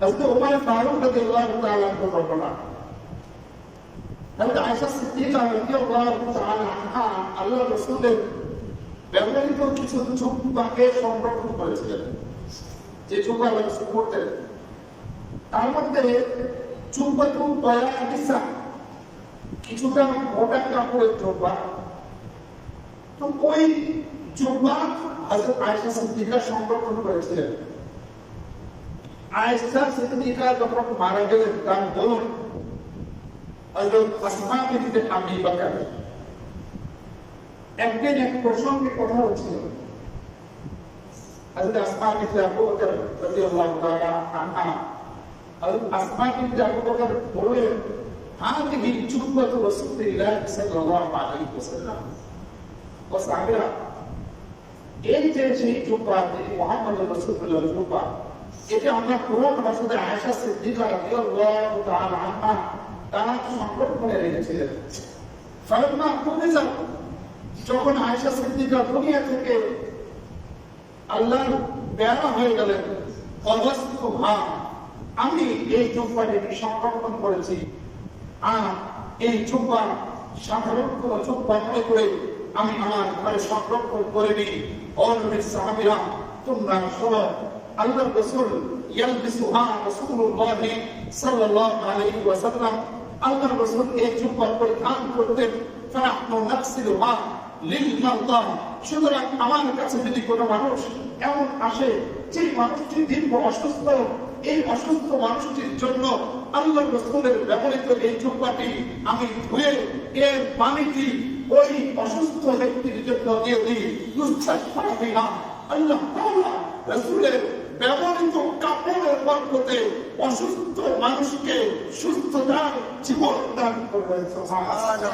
হযরত ওমর ফারুক রাদিয়াল্লাহু তাআলা ঘটনা হযরত আয়েশা সিদ্দিকা রাদিয়াল্লাহু তাআলা আনহা আল্লাহ রাসূলের ব্যবহৃত কিছু চুম্বাকে সংরক্ষণ করেছিলেন যে চুম্বা ব্যবস্থা করতেন তার মধ্যে চুম্বাতু দয়া নিসা কিছুটা মোটা কাপড়ের চুম্বা তো ওই চুম্বা হযরত আয়েশা সিদ্দিকা সংরক্ষণ করেছিলেন আয়েশা সিদ্দিকা যখন মারা গেলেন তার বোন হযরত আসমা বিনতে আবি বকর একদিন এক প্রসঙ্গে কথা হচ্ছিল হযরত আসমা বিনতে আবু বকর রাদিয়াল্লাহু তাআলা আনহা হযরত আসমা বিনতে আবু বকর বললেন هذه جبة رسول الله صلى الله عليه وسلم وصحبها এই যে সেই জুব্বা যিনি মোহাম্মদ রসুল্লাহ জুব্বা এটা আমরা পুরোন মাসুদে আয়েশা সিদ্দিকা রাদিয়াল্লাহু তাআলা আনহা তারা সংগ্রহ করে রেখেছিলেন। ফালাম্মা কুবিজা যখন আয়েশা সিদ্দিকা দুনিয়া থেকে আল্লাহর বেড়া হয়ে গেলেন অবস্থ ভাব। আমি এই জুব্বাটিকে সংরক্ষণ করেছি। আর এই জুব্বা সাধারণ কোন মনে করে আমি আমার ঘরে সংরক্ষণ করে নিই অলরেডি সাহাবিরা এই আমার কাছে যদি কোনো মানুষ এমন আসে, যে মানুষটি দীর্ঘ অসুস্থ, এই অসুস্থ মানুষটির জন্য আল্লাহ রসুলের ব্যবহৃত এই জুব্বাটি আমি ধুয়ে, এর পানিটি ওই অসুস্থ ব্যক্তির জন্য দিয়ে দিই। পারবি না আল্লাহ রসুলের ব্যবহৃত কাপড়ের বরকতে অসুস্থ মানুষকে সুস্থতার জীবন দান সুবহানাল্লাহ।